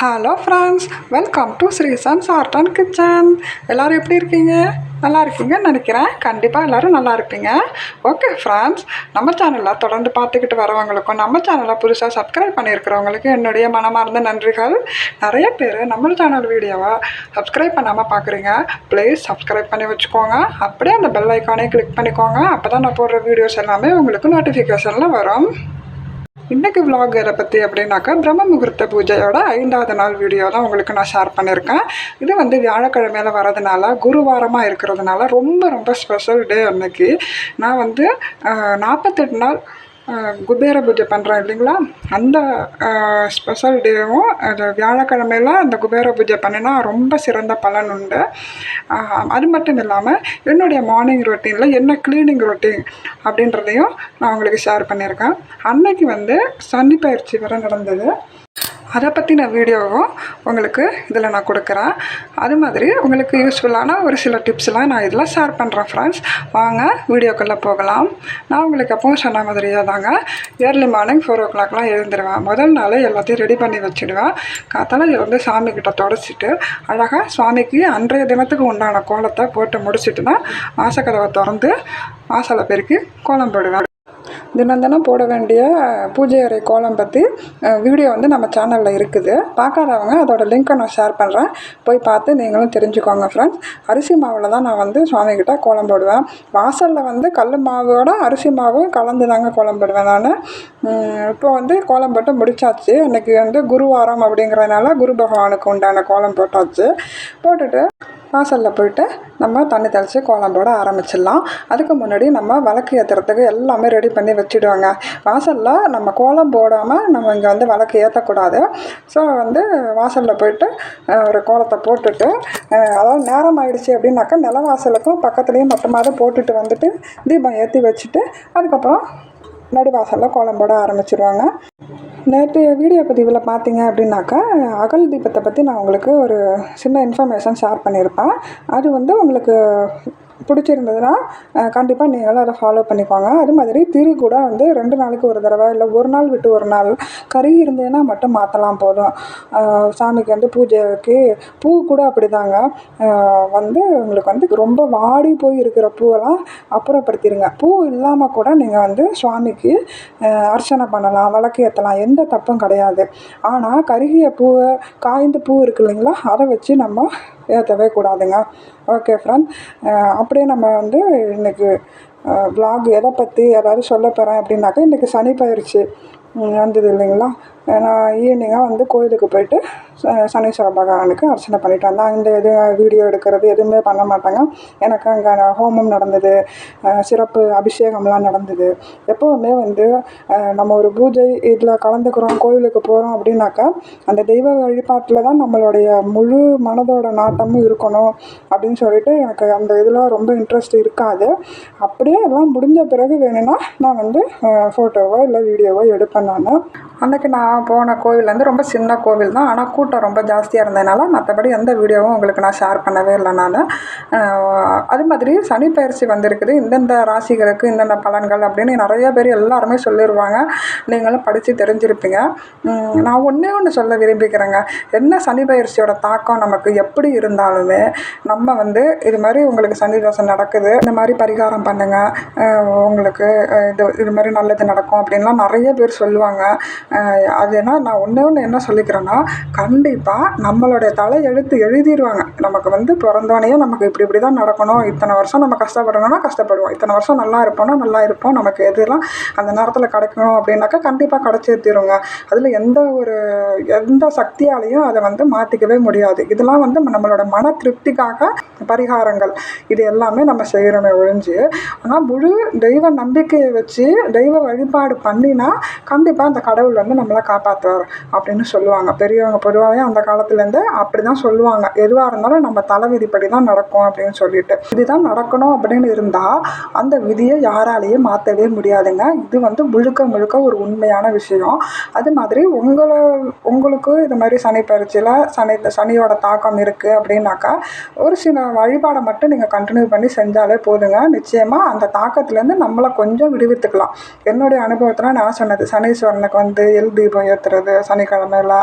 Hello friends welcome to Sreesons art and kitchen எல்லோரும் எப்படி இருக்கீங்க? நல்லா இருக்கீங்கன்னு நினைக்கிறேன். கண்டிப்பாக எல்லோரும் நல்லா இருப்பீங்க ஓகே ஃப்ரெண்ட்ஸ் நம்ம சேனலில் தொடர்ந்து பார்த்துக்கிட்டு வரவங்களுக்கும் நம்ம சேனலை புதுசாக சப்ஸ்கிரைப் பண்ணியிருக்கிறவங்களுக்கு என்னுடைய மனமார்ந்த நன்றிகள். நிறைய பேர் நம்ம சேனல் வீடியோவை சப்ஸ்கிரைப் பண்ணாமல் பார்க்குறீங்க ப்ளீஸ் சப்ஸ்கிரைப் பண்ணி வச்சுக்கோங்க. அப்படியே அந்த பெல் ஐக்கானே கிளிக் பண்ணிக்கோங்க. அப்போ தான் நான் போடுற வீடியோஸ் எல்லாமே உங்களுக்கு நோட்டிஃபிகேஷனில் வரும். இன்றைக்கி vlog எதை பற்றி அப்படின்னாக்கா பிரம்ம முகூர்த்த பூஜையோட ஐந்தாவது நாள் வீடியோ தான் உங்களுக்கு நான் ஷேர் பண்ணியிருக்கேன் இது வந்து வியாழக்கிழமையில வரதுனால குருவாரமாக இருக்கிறதுனால ரொம்ப ரொம்ப ஸ்பெஷல் டே அன்னைக்கு. நான் வந்து நாற்பத்தெட்டு நாள் குபேர பூஜை பண்ணுறேன் இல்லைங்களா? அந்த ஸ்பெஷல் டேவும் அது வியாழக்கிழமையில் அந்த குபேர பூஜை பண்ணினா ரொம்ப சிறந்த பலன் உண்டு. அது மட்டும் இல்லாமல் என்னுடைய மார்னிங் ரொட்டீனில் என்ன க்ளீனிங் ரொட்டீன் அப்படின்றதையும் நான் உங்களுக்கு ஷேர் பண்ணியிருக்கேன். அன்னைக்கு வந்து சனி பயிற்சி வர நடந்தது. அதை பற்றின வீடியோவும் உங்களுக்கு இதில் நான் கொடுக்குறேன். அது மாதிரி உங்களுக்கு யூஸ்ஃபுல்லான ஒரு சில டிப்ஸ்லாம் நான் இதில் ஷேர் பண்ணுறேன் ஃப்ரெண்ட்ஸ் வாங்க வீடியோக்குள்ளே போகலாம். நான் உங்களுக்கு எப்பவும் சொன்ன மாதிரியே தாங்க. ஏர்லி மார்னிங் ஃபோர் ஓ கிளாக்லாம் எழுந்துருவேன். முதல் நாளே எல்லாத்தையும் ரெடி பண்ணி வச்சுடுவேன். காத்தால வந்து சாமி கிட்ட தொடச்சிட்டு அழகாக சுவாமிக்கு அன்றைய தினத்துக்கு உண்டான கோலத்தை போட்டு முடிச்சுட்டு தான் வாசக்கதவை திறந்து வாசலை பெருக்கி கோலம் போடுவேன். தினம் தினம் போட வேண்டிய பூஜை அறை கோலம் பற்றி வீடியோ வந்து நம்ம சேனலில் இருக்குது. பார்க்காதவங்க அதோட லிங்க்கை நான் ஷேர் பண்ணுறேன் போய் பார்த்து நீங்களும் தெரிஞ்சுக்கோங்க ஃப்ரெண்ட்ஸ் அரிசி மாவில் தான் நான் வந்து சுவாமிகிட்ட கோலம் போடுவேன். வாசலில் வந்து கல் மாவோட அரிசி மாவு கலந்து தாங்க கோலம் போடுவேன் நான். இப்போ வந்து கோலம் போட்டு முடிச்சாச்சு. இன்றைக்கி வந்து குருவாரம் அப்படிங்கிறதுனால குரு பகவானுக்கு உண்டான கோலம் போட்டாச்சு. போட்டுட்டு வாசலில் போயிட்டு நம்ம தண்ணி தெளித்து கோலம் போட ஆரம்பிச்சிடலாம். அதுக்கு முன்னாடி நம்ம விளக்கு ஏற்றுறதுக்கு எல்லாமே ரெடி பண்ணி வச்சுடுவாங்க. வாசலில் நம்ம கோலம் போடாமல் நம்ம இங்கே வந்து விளக்கு ஏற்றக்கூடாது ஸோ வந்து வாசலில் போயிட்டு ஒரு கோலத்தை போட்டுட்டு அதாவது நேரம் ஆயிடுச்சு அப்படின்னாக்கா நிலவாசலுக்கும் பக்கத்துலேயும் மொத்தமாக போட்டுட்டு வந்துட்டு தீபம் ஏற்றி வச்சுட்டு அதுக்கப்புறம் நடுவாசலில் கோலம் போட ஆரம்பிச்சிடுவாங்க நேற்று வீடியோ பதிவில் பார்த்தீங்க அப்படின்னாக்கா அகல் தீபத்தை பற்றி நான் உங்களுக்கு ஒரு சின்ன இன்ஃபர்மேஷன் ஷேர் பண்ணியிருப்பேன். அது வந்து உங்களுக்கு பிடிச்சிருந்ததுன்னா கண்டிப்பாக நீங்களும் அதை ஃபாலோ பண்ணிக்கோங்க. அது மாதிரி திரி கூட வந்து ரெண்டு நாளைக்கு ஒரு தடவை இல்லை ஒரு நாள் விட்டு ஒரு நாள் கறி இருந்ததுன்னா மட்டும் மாற்றலாம் போதும். சாமிக்கு வந்து பூஜைக்கு பூ கூட அப்படிதாங்க. வந்து உங்களுக்கு வந்து ரொம்ப வாடி போய் இருக்கிற பூவெல்லாம் அப்புறப்படுத்திடுங்க பூ இல்லாமல் கூட நீங்கள் வந்து சுவாமிக்கு அர்ச்சனை பண்ணலாம் விளக்கு ஏற்றலாம் எந்த தப்பும் கிடையாது. ஆனால் கருகிய பூவை காய்ந்த பூ இருக்கு இல்லைங்களா அதை வச்சு நம்ம ஏற்றவே கூடாதுங்க. ஓகே ஃப்ரெண்ட் அப்படியே நம்ம வந்து இன்றைக்கி விலாக் எதை பற்றி ஏதாவது சொல்ல போகிறேன் அப்படின்னாக்கா இன்றைக்கி சனி பயிற்சி வந்தது இல்லைங்களா? நான் ஈவினிங்காக வந்து கோயிலுக்கு போயிட்டு ச- சனீஸ்வர பகவானுக்கு அர்ச்சனை பண்ணிட்டு வந்தேன் இந்த இது வீடியோ எடுக்கிறது எதுவுமே பண்ண மாட்டாங்க. எனக்கு அங்கே ஹோமம் நடந்தது சிறப்பு அபிஷேகம்லாம் நடந்தது. எப்போவுமே வந்து நம்ம ஒரு பூஜை இதில் கலந்துக்கிறோம் கோயிலுக்கு போகிறோம் அப்படின்னாக்கா அந்த தெய்வ வழிபாட்டில் தான் நம்மளுடைய முழு மனதோட நாட்டமும் இருக்கணும் அப்படின்னு சொல்லிட்டு எனக்கு அந்த இதில் ரொம்ப இன்ட்ரெஸ்ட் இருக்காது. அப்படியே எல்லாம் முடிஞ்ச பிறகு வேணும்னா நான் வந்து ஃபோட்டோவோ இல்லை வீடியோவோ எடுப்பேன் நான். அன்றைக்கி நான் போன கோவில் வந்து ரொம்ப சின்ன கோவில் தான். ஆனால் கூட்டம் ரொம்ப ஜாஸ்தியாக இருந்ததுனால மற்றபடி எந்த வீடியோவும் உங்களுக்கு நான் ஷேர் பண்ணவே இல்லை நான். அது மாதிரி சனி பயிற்சி வந்திருக்குது. இந்தந்த ராசிகளுக்கு இந்தந்த பலன்கள் அப்படின்னு நிறைய பேர் எல்லாருமே சொல்லிடுவாங்க நீங்களும் படித்து தெரிஞ்சிருப்பீங்க. நான் ஒன்றே ஒன்று சொல்ல விரும்பிக்கிறேங்க என்ன சனி பயிற்சியோட தாக்கம் நமக்கு எப்படி இருந்தாலுமே நம்ம வந்து இது மாதிரி உங்களுக்கு சனி தோசை நடக்குது. இந்த மாதிரி பரிகாரம் பண்ணுங்கள் உங்களுக்கு இது இது மாதிரி நல்லது நடக்கும் அப்படின்லாம் நிறைய பேர் சொல்லுவாங்க. அது என்ன நான் ஒன்றே ஒன்று என்ன சொல்லிக்கிறேன்னா கண்டிப்பாக நம்மளுடைய தலை எழுத்து எழுதிடுவாங்க நமக்கு வந்து பிறந்தோடனே நமக்கு இப்படி இப்படி தான் நடக்கணும். இத்தனை வருஷம் நம்ம கஷ்டப்படணும்னா கஷ்டப்படுவோம். இத்தனை வருஷம் நல்லா இருப்போம்னா நல்லா இருப்போம். நமக்கு எதுலாம் அந்த நேரத்தில் கிடைக்கணும் அப்படின்னாக்கா கண்டிப்பாக கிடைச்சிருத்திருங்க. அதில் எந்த ஒரு எந்த சக்தியாலையும் அதை வந்து மாற்றிக்கவே முடியாது. இதெல்லாம் வந்து நம்மளோட மன திருப்திக்காக பரிகாரங்கள். இது எல்லாமே நம்ம செய்கிறோமே ஒழிஞ்சு. ஆனால் முழு தெய்வ நம்பிக்கையை வச்சு தெய்வ வழிபாடு பண்ணினா கண்டிப்பாக அந்த கடவுள் வந்து நம்மளை காப்பாற்றுவார் அப்படின்னு சொல்லுவாங்க. பெரியவங்க பொதுவாகவே அந்த காலத்துலேருந்து அப்படி தான் சொல்லுவாங்க. எதுவாக இருந்தாலும் நம்ம தலை விதிப்படி தான் நடக்கும் அப்படின்னு சொல்லிட்டு. இதுதான் நடக்கணும் அப்படின்னு இருந்தால் அந்த விதியை யாராலேயே மாற்றவே முடியாதுங்க. இது வந்து முழுக்க முழுக்க ஒரு உண்மையான விஷயம். அது மாதிரி உங்களை உங்களுக்கு இது மாதிரி சனி பயிற்சியில் சனி சனியோட தாக்கம் இருக்குது அப்படின்னாக்கா ஒரு சில வழிபாடை மட்டும் நீங்கள் கண்டினியூ பண்ணி செஞ்சாலே போதுங்க. நிச்சயமாக அந்த தாக்கத்துலேருந்து நம்மளை கொஞ்சம் விடுவித்துக்கலாம். என்னுடைய அனுபவத்தில் நான் சொன்னது சனீஸ்வரனுக்கு வந்து எல் தீபம் ஏற்றுறது சனிக்கிழமையில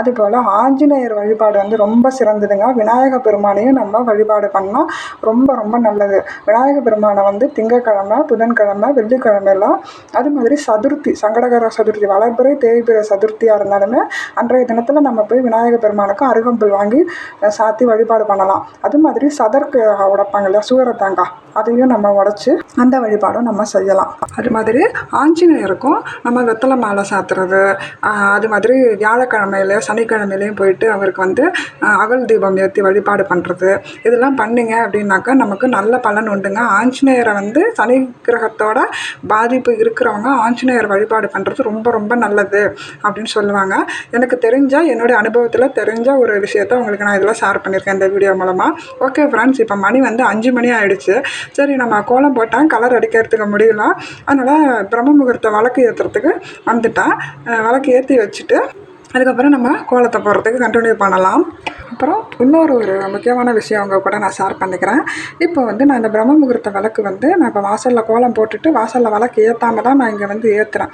அதுபோல் ஆஞ்சநேயர் வழிபாடு வந்து ரொம்ப சிறந்ததுங்க. விநாயக பெருமானையும் நம்ம வழிபாடு பண்ணால் ரொம்ப ரொம்ப நல்லது. விநாயக பெருமானை வந்து திங்கக்கிழமை புதன்கிழமை வெள்ளிக்கிழமையெல்லாம் அது மாதிரி சதுர்த்தி சங்கடகர சதுர்த்தி வளர்பிறை தேய்பிறை சதுர்த்தியாக இருந்தாலுமே அன்றைய தினத்தில் நம்ம போய் விநாயக பெருமானுக்கு அருகம்புல் வாங்கி சாத்தி வழிபாடு பண்ணலாம். அது மாதிரி சதற்கு உடைப்பாங்க இல்லையா சூர அதையும் நம்ம உடச்சி அந்த வழிபாடும் நம்ம செய்யலாம். அது மாதிரி ஆஞ்சநேயருக்கும் நம்ம வெத்தலை மாலை சாத்துறது ஆஹ், அது மாதிரி வியாழக்கிழமையில சனிக்கிழமையிலையும் போயிட்டு அவருக்கு வந்து அகல் தீபம் ஏற்றி வழிபாடு பண்ணுறது இதெல்லாம் பண்ணிங்க அப்படின்னாக்கா நமக்கு நல்ல பலன் உண்டுங்க. ஆஞ்சநேயரை வந்து சனி கிரக கிரகத்தோட பாதிப்பு இருக்கிறவங்க ஆஞ்சநேயர் வழிபாடு பண்ணுறது ரொம்ப ரொம்ப நல்லது அப்படின்னு சொல்லுவாங்க. எனக்கு தெரிஞ்ச என்னுடைய அனுபவத்தில் தெரிஞ்ச ஒரு விஷயத்த உங்களுக்கு நான் இதெல்லாம் ஷேர் பண்ணியிருக்கேன் இந்த வீடியோ மூலமாக ஓகே ஃப்ரெண்ட்ஸ் இப்போ மணி வந்து அஞ்சு மணி ஆகிடுச்சு சரி நம்ம கோலம் போட்டேன் கலர் அடிக்கிறதுக்கு முடியல. அதனால் பிரம்ம முகூர்த்த விளக்கு ஏற்றுறதுக்கு வந்துட்டேன். வழக்கு விளக்கு ஏற்றி வச்சுட்டு அதுக்கப்புறம் நம்ம கோலத்தை போடுறதுக்கு கண்டினியூ பண்ணலாம். அப்புறம் இன்னொரு ஒரு முக்கியமான விஷயம் அவங்க கூட நான் ஷேர் பண்ணிக்கிறேன். இப்போ வந்து நான் இந்த பிரம்ம முகூர்த்த விளக்கு வந்து நான் இப்போ வாசலில் கோலம் போட்டுட்டு வாசலில் விளக்கு ஏற்றாம தான் நான் இங்கே வந்து ஏற்றுறேன்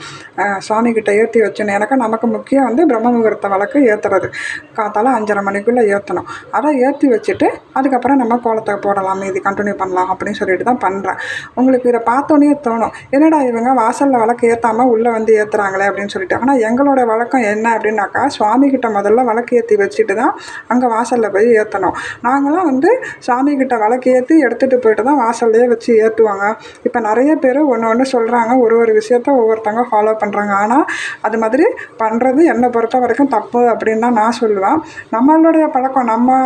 சுவாமிகிட்ட ஏற்றி வச்சேன்னு எனக்கு நமக்கு முக்கியம் வந்து பிரம்ம முகூர்த்த விளக்கு ஏற்றுறது காத்தால அஞ்சரை மணிக்குள்ளே ஏற்றணும் அதை ஏற்றி வச்சுட்டு அதுக்கப்புறம் நம்ம கோலத்தை போடலாம் இது கண்டினியூ பண்ணலாம் அப்படின்னு சொல்லிட்டு தான் பண்ணுறேன் உங்களுக்கு இதை பார்த்தோன்னே தோணும். என்னடா இவங்க வாசலில் விளக்கு ஏற்றாமல் உள்ளே வந்து ஏற்றுறாங்களே அப்படின்னு சொல்லிட்டு. ஆனால் எங்களோட வழக்கம் என்ன அப்படின்னு சுவாமி சுவாமிகிட்ட முதல்ல விளக்கு ஏற்றி வச்சுட்டு தான் அங்கே வாசலில் போய் ஏற்றணும் நாங்களாம் வந்து சாமிகிட்ட விளக்கு ஏற்றி எடுத்துகிட்டு போயிட்டு தான் வாசல்லையே வச்சு ஏற்றுவாங்க இப்போ நிறைய பேர் ஒன்று ஒன்று சொல்கிறாங்க ஒரு ஒரு விஷயத்த ஒவ்வொருத்தவங்க ஃபாலோ பண்ணுறாங்க ஆனால் அது மாதிரி பண்ணுறது என்னை பொறுத்த வரைக்கும் தப்பு அப்படின்னு தான் நான் சொல்லுவேன். நம்மளுடைய பழக்கம் நம்ம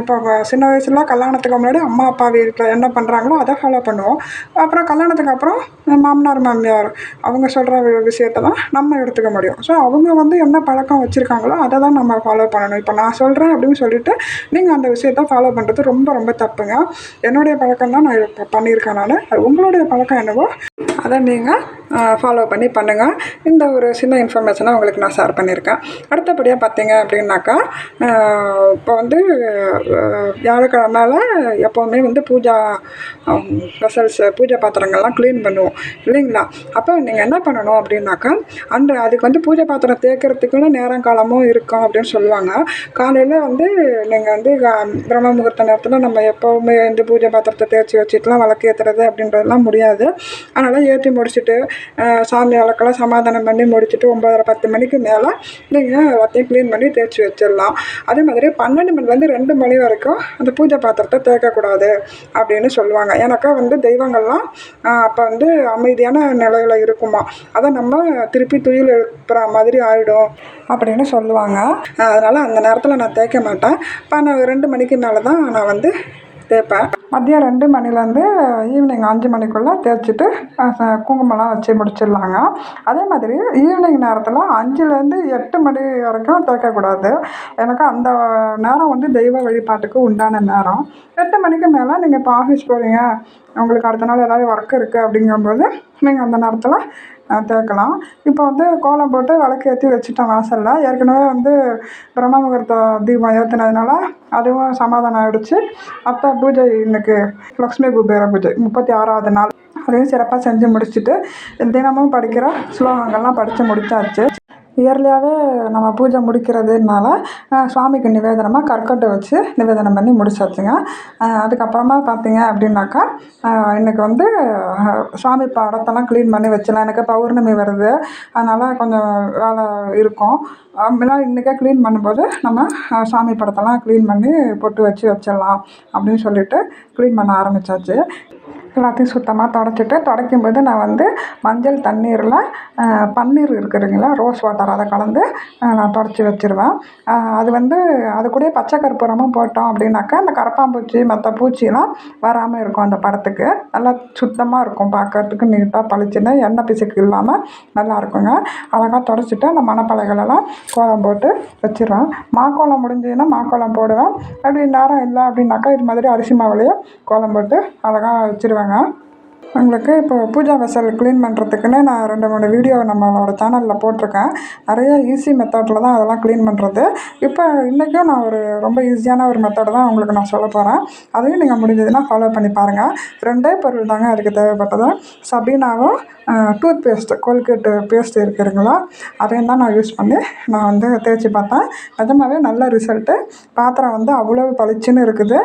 இப்போ சின்ன வயசுல கல்யாணத்துக்கு முன்னாடி அம்மா அப்பா வீட்டில் என்ன பண்ணுறாங்களோ அதை ஃபாலோ பண்ணுவோம். அப்புறம் கல்யாணத்துக்கு அப்புறம் மாமனார் மாமியார் அவங்க சொல்கிற விஷயத்தை தான் நம்ம எடுத்துக்க முடியும். ஸோ அவங்க வந்து என்ன பழக்கம் பழக்கம் வச்சுருக்காங்களோ அதை தான் நம்ம ஃபாலோ பண்ணணும். இப்போ நான் சொல்கிறேன் அப்படின்னு சொல்லிட்டு நீங்கள் அந்த விஷயத்த ஃபாலோ பண்ணுறது ரொம்ப ரொம்ப தப்புங்க. என்னுடைய பழக்கம் தான் நான் இப்போ பண்ணியிருக்கேன் நான். அது உங்களுடைய பழக்கம் என்னவோ அதை நீங்கள் ஃபாலோ பண்ணி பண்ணுங்கள் இந்த ஒரு சின்ன இன்ஃபர்மேஷனை உங்களுக்கு நான் ஷேர் பண்ணியிருக்கேன் அடுத்தபடியாக பார்த்தீங்க அப்படின்னாக்கா இப்போ வந்து வியாழக்கிழமையில் எப்போவுமே வந்து பூஜா வெசல்ஸ் பூஜை பாத்திரங்கள்லாம் க்ளீன் பண்ணுவோம். இல்லைங்களா? அப்போ நீங்கள் என்ன பண்ணணும் அப்படின்னாக்கா அந்த அதுக்கு வந்து பூஜை பாத்திரம் தேய்க்கிறதுக்குன்னு நேரம் காலமும் இருக்கும் அப்படின்னு சொல்லுவாங்க. காலையில் வந்து நீங்கள் வந்து பிரம்ம முகூர்த்த நேரத்தில் நம்ம எப்போவுமே வந்து பூஜை பாத்திரத்தை தேய்ச்சி வச்சுட்டுலாம் விளக்கு ஏற்றுறது அப்படின்றதெல்லாம் முடியாது. அதனால் ஏற்றி முடிச்சுட்டு சாமி விளக்கெல்லாம் சமாதானம் பண்ணி முடிச்சுட்டு ஒம்பதரை பத்து மணிக்கு மேலே நீங்கள் எல்லாத்தையும் க்ளீன் பண்ணி தேய்ச்சி வச்சிடலாம். அதே மாதிரி பன்னெண்டு மணிலேருந்து ரெண்டு மணி வரைக்கும் அந்த பூஜை பாத்திரத்தை தேய்க்கக்கூடாது அப்படின்னு சொல்லுவாங்க. எனக்கா வந்து தெய்வங்கள்லாம் அப்போ வந்து அமைதியான நிலையில் இருக்குமா. அதை நம்ம திருப்பி துயில் எழுப்புற மாதிரி ஆகிடும் அப்படின்னு சொல்லுவாங்க. அதனால் அந்த நேரத்தில் நான் தேய்க்க மாட்டேன். பன்னெண்டு ரெண்டு மணிக்கு மேலே தான் நான் வந்து தேய்ப்பேன். மதியம் ரெண்டு மணிலேருந்து ஈவினிங் அஞ்சு மணிக்குள்ளே தேய்ச்சிட்டு ச- குங்குமம்லாம் வச்சு முடிச்சிடலாங்க. அதே மாதிரி ஈவினிங் நேரத்தில் அஞ்சுலேருந்து எட்டு மணி வரைக்கும் தேய்க்கக்கூடாது. எனக்கு அந்த நேரம் வந்து தெய்வ வழிபாட்டுக்கு உண்டான நேரம். எட்டு மணிக்கு மேலே நீங்கள் இப்போ ஆஃபீஸ் போகிறீங்க உங்களுக்கு அடுத்த நாள் ஏதாவது ஒர்க் இருக்குது அப்படிங்கும்போது நீங்கள் அந்த நேரத்தில் தேக்கலாம். இப்போ வந்து கோலம் போட்டு விளக்கு ஏற்றி வச்சுட்டோம் வாசலில். ஏற்கனவே வந்து பிரம்ம முகூர்த்த தீபம் ஏற்றுனதுனால அதுவும் சமாதானம் ஆகிடுச்சு அப்போ பூஜை இன்னைக்கு லக்ஷ்மி குபேர பூஜை முப்பத்தி ஆறாவது நாள். அதையும் சிறப்பாக செஞ்சு முடிச்சுட்டு தினமும் படிக்கிற ஸ்லோகங்கள்லாம் படித்து முடித்தாச்சு இயர்லியாகவே நம்ம பூஜை முடிக்கிறதுனால சுவாமிக்கு நிவேதனமாக கற்கட்டை வச்சு நிவேதனம் பண்ணி முடிச்சாச்சுங்க. அதுக்கப்புறமா பார்த்தீங்க அப்படின்னாக்கா எனக்கு வந்து சுவாமி படத்தெல்லாம் க்ளீன் பண்ணி வச்சிடலாம் எனக்கு பௌர்ணமி வருது. அதனால் கொஞ்சம் வேலை இருக்கும். முன்னாடி இன்றைக்கே க்ளீன் பண்ணும்போது நம்ம சாமி படத்தெல்லாம் க்ளீன் பண்ணி பொட்டு வச்சு வச்சிடலாம் அப்படின்னு சொல்லிட்டு க்ளீன் பண்ண ஆரம்பித்தாச்சு எல்லாத்தையும் சுத்தமாக தொடச்சிட்டு துடைக்கும்போது நான் வந்து மஞ்சள் தண்ணீரில் பன்னீர் இருக்குதுங்களா ரோஸ் வாட்டர் அதை கலந்து நான் தொடச்சி வச்சுருவேன். அது வந்து அது கூடயே பச்சை கற்பூரமும் போட்டோம் அப்படின்னாக்கா அந்த கரப்பான்பூச்சி மற்ற பூச்சிலாம் வராமல் இருக்கும் அந்த படத்துக்கு. நல்லா சுத்தமாக இருக்கும் பார்க்கறதுக்கு நீட்டாக பளிச்சுன்னு எண்ணெய் பிசுக்கு இல்லாமல் நல்லா இருக்குங்க. அழகாக தொடச்சிட்டு அந்த மணப்பலைகளெல்லாம் கோலம் போட்டு வச்சிருவேன். மாக்கோலம் முடிஞ்சதுன்னா மாக்கோலம் போடுவேன். அப்படி நேரம் இல்லை அப்படின்னாக்கா இது மாதிரி அரிசி மாவுலேயே கோலம் போட்டு அழகாக வச்சுருவேன். వలన உங்களுக்கு இப்போ பூஜா வெசல் க்ளீன் பண்ணுறதுக்குன்னு நான் ரெண்டு மூணு வீடியோ நம்மளோட சேனலில் போட்டிருக்கேன். நிறைய ஈஸி மெத்தடில் தான் அதெல்லாம் க்ளீன் பண்ணுறது இப்போ இன்றைக்கும் நான் ஒரு ரொம்ப ஈஸியான ஒரு மெத்தடு தான் உங்களுக்கு நான் சொல்ல போகிறேன் அதையும் நீங்கள் முடிஞ்சதுன்னா ஃபாலோ பண்ணி பாருங்கள் ரெண்டே பொருள் தாங்க அதுக்கு தேவைப்பட்டது. சபீனாவும் டூத் பேஸ்ட்டு கோல்கேட்டு பேஸ்ட் இருக்குதுங்களா அதையும் தான் நான் யூஸ் பண்ணி நான் வந்து தேய்ச்சி பார்த்தேன். நிஜமாகவே நல்ல ரிசல்ட்டு பாத்திரம் வந்து அவ்வளோ பளிச்சுன்னு இருக்குது.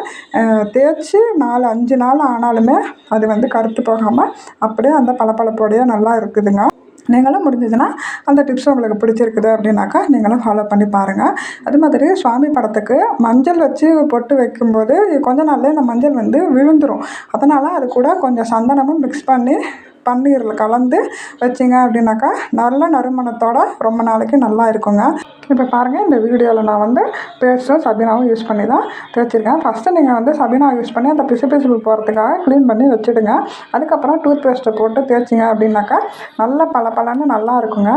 தேய்ச்சி நாலு அஞ்சு நாள் ஆனாலுமே அது வந்து கருத்து போகாமல் அப்படியே அந்த பளபளப்போடையே நல்லா இருக்குதுங்க. நீங்களும் முடிஞ்சதுன்னா அந்த டிப்ஸ் உங்களுக்கு பிடிச்சிருக்குது அப்படின்னாக்கா நீங்களும் ஃபாலோ பண்ணி பாருங்கள் அது மாதிரி சுவாமி படத்துக்கு மஞ்சள் வச்சு பொட்டு வைக்கும்போது கொஞ்ச நாள்லேயே அந்த மஞ்சள் வந்து விழுந்துடும் அதனால் அது கூட கொஞ்சம் சந்தனமும் மிக்ஸ் பண்ணி பன்னீரில் கலந்து வச்சிங்க அப்படின்னாக்கா நல்ல நறுமணத்தோட ரொம்ப நாளைக்கு நல்லா இருக்குங்க. இப்போ பாருங்கள் இந்த வீடியோவில் நான் வந்து பேஸ்ட்டும் சபீனாவும் யூஸ் பண்ணி தான் தேய்ச்சிருக்கேன். ஃபஸ்ட்டு நீங்கள் வந்து சபீனா யூஸ் பண்ணி அந்த பிசு பிசுப்பு போகிறதுக்காக க்ளீன் பண்ணி வச்சுடுங்க. அதுக்கப்புறம் டூத் பேஸ்ட்டை போட்டு தேய்ச்சிங்க அப்படின்னாக்கா நல்ல பல பலன்னு நல்லா இருக்குங்க.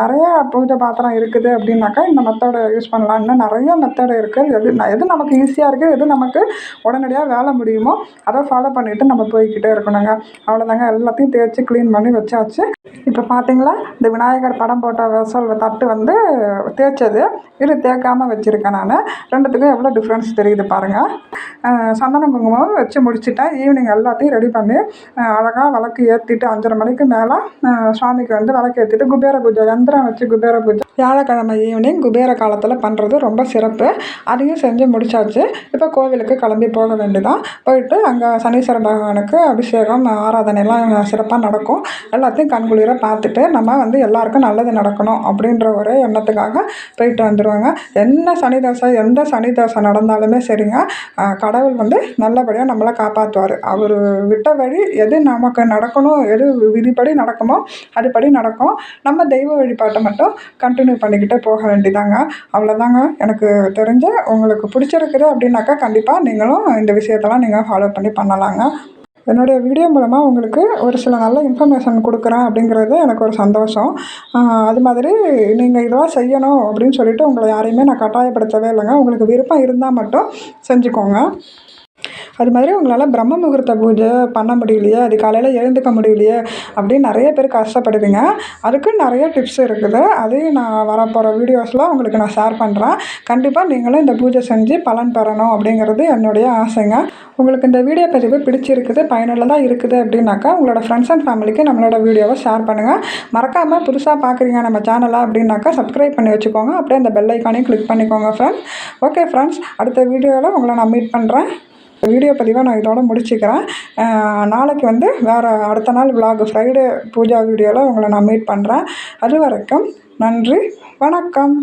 நிறைய பூஜை பாத்திரம் இருக்குது அப்படின்னாக்கா இந்த மெத்தடை யூஸ் பண்ணலாம். இன்னும் நிறைய மெத்தடு இருக்குது எது எது நமக்கு ஈஸியாக இருக்குது எது நமக்கு உடனடியாக வேலை முடியுமோ அதை ஃபாலோ பண்ணிவிட்டு நம்ம போய்கிட்டே இருக்கணுங்க. அவ்வளோதாங்க எல்லாத்தையும் தேய்ச்சி க்ளீன் பண்ணி வச்சாச்சு. இப்போ பார்த்தீங்களா இந்த விநாயகர் படம் போட்ட வெசல் தட்டு வந்து தேய்ச்சது. இது தேய்க்காமல் வச்சுருக்கேன் நான். ரெண்டுத்துக்கும் எவ்வளோ டிஃப்ரென்ஸ் தெரியுது பாருங்கள் சந்தன குங்குமம் வச்சு முடிச்சுட்டேன். ஈவினிங் எல்லாத்தையும் ரெடி பண்ணி அழகாக விளக்கு ஏற்றிட்டு அஞ்சரை மணிக்கு மேலே சுவாமிக்கு வந்து விளக்கு ஏற்றிட்டு குபேர பூஜை யந்திரம் வச்சு குபேர பூஜை. வியாழக்கிழமை ஈவினிங் குபேர காலத்தில் பண்ணுறது ரொம்ப சிறப்பு. அதையும் செஞ்சு முடிச்சாச்சு. இப்போ கோவிலுக்கு கிளம்பி போக வேண்டியதான் போயிட்டு அங்கே சனீஸ்வர பகவானுக்கு அபிஷேகம் ஆராதனைலாம் சிறப்பாக நடக்கும். எல்லாத்தையும் கண்குளிர பார்த்துட்டு நம்ம வந்து எல்லாருக்கும் நல்லது நடக்கணும் அப்படின்ற ஒரே எண்ணத்துக்காக போயிட்டு வந்துடுவாங்க என்ன சனி தோசை எந்த சனி தோசை நடந்தாலுமே சரிங்க. கடவுள் வந்து நல்லபடியாக நம்மளை காப்பாற்றுவார் அவர் விட்ட வழி எது நமக்கு நடக்கணும் எது விதிப்படி நடக்குமோ அதுபடி நடக்கும். நம்ம தெய்வ வழிபாட்டை மட்டும் கண்டினியூ பண்ணிக்கிட்டே போக வேண்டியதாங்க. அவ்வளோதாங்க எனக்கு தெரிஞ்ச. உங்களுக்கு பிடிச்சிருக்குது அப்படின்னாக்கா கண்டிப்பாக நீங்களும் இந்த விஷயத்தெல்லாம் நீங்கள் ஃபாலோ பண்ணி பண்ணலாங்க. என்னுடைய வீடியோ மூலமாக உங்களுக்கு ஒரு சில நல்ல இன்ஃபர்மேஷன் கொடுக்குறேன் அப்படிங்கிறது எனக்கு ஒரு சந்தோஷம். அது மாதிரி நீங்கள் இதெல்லாம் செய்யணும் அப்படின்னு சொல்லிவிட்டு உங்களை யாரையுமே நான் கட்டாயப்படுத்தவே இல்லைங்க. உங்களுக்கு விருப்பம் இருந்தால் மட்டும் செஞ்சுக்கோங்க. அது மாதிரி உங்களால் பிரம்ம முகூர்த்த பூஜை பண்ண முடியலையே அது காலையில் எழுந்துக்க முடியலையே அப்படின்னு நிறைய பேர் கஷ்டப்படுவீங்க அதுக்கு நிறைய டிப்ஸ் இருக்குது. அதையும் நான் வரப்போகிற வீடியோஸில் உங்களுக்கு நான் ஷேர் பண்ணுறேன் கண்டிப்பாக நீங்களும் இந்த பூஜை செஞ்சு பலன் பெறணும் அப்படிங்கிறது என்னுடைய ஆசைங்க. உங்களுக்கு இந்த வீடியோ பதிவு பிடிச்சிருக்குது பயனுள்ளதாக இருக்குது அப்படின்னாக்கா உங்களோட ஃப்ரெண்ட்ஸ் அண்ட் ஃபேமிலிக்கு நம்மளோட வீடியோவை ஷேர் பண்ணுங்கள் மறக்காமல் புதுசாக பார்க்குறீங்க நம்ம சேனலை அப்படின்னாக்கா சப்ஸ்கிரைப் பண்ணி வச்சுக்கோங்க. அப்படியே அந்த பெல் ஐக்கானையும் கிளிக் பண்ணிக்கோங்க ஃப்ரெண்ட்ஸ் ஓகே ஃப்ரெண்ட்ஸ் அடுத்த வீடியோவில் உங்களை நான் மீட் பண்ணுறேன் வீடியோ பதிவாக நான் இதோட முடிச்சுக்கிறேன். நாளைக்கு வந்து வேறு அடுத்த நாள் விலாக் ஃப்ரைடே பூஜா வீடியோவில் உங்களை நான் மீட் பண்ணுறேன் அது வரைக்கும் நன்றி வணக்கம்.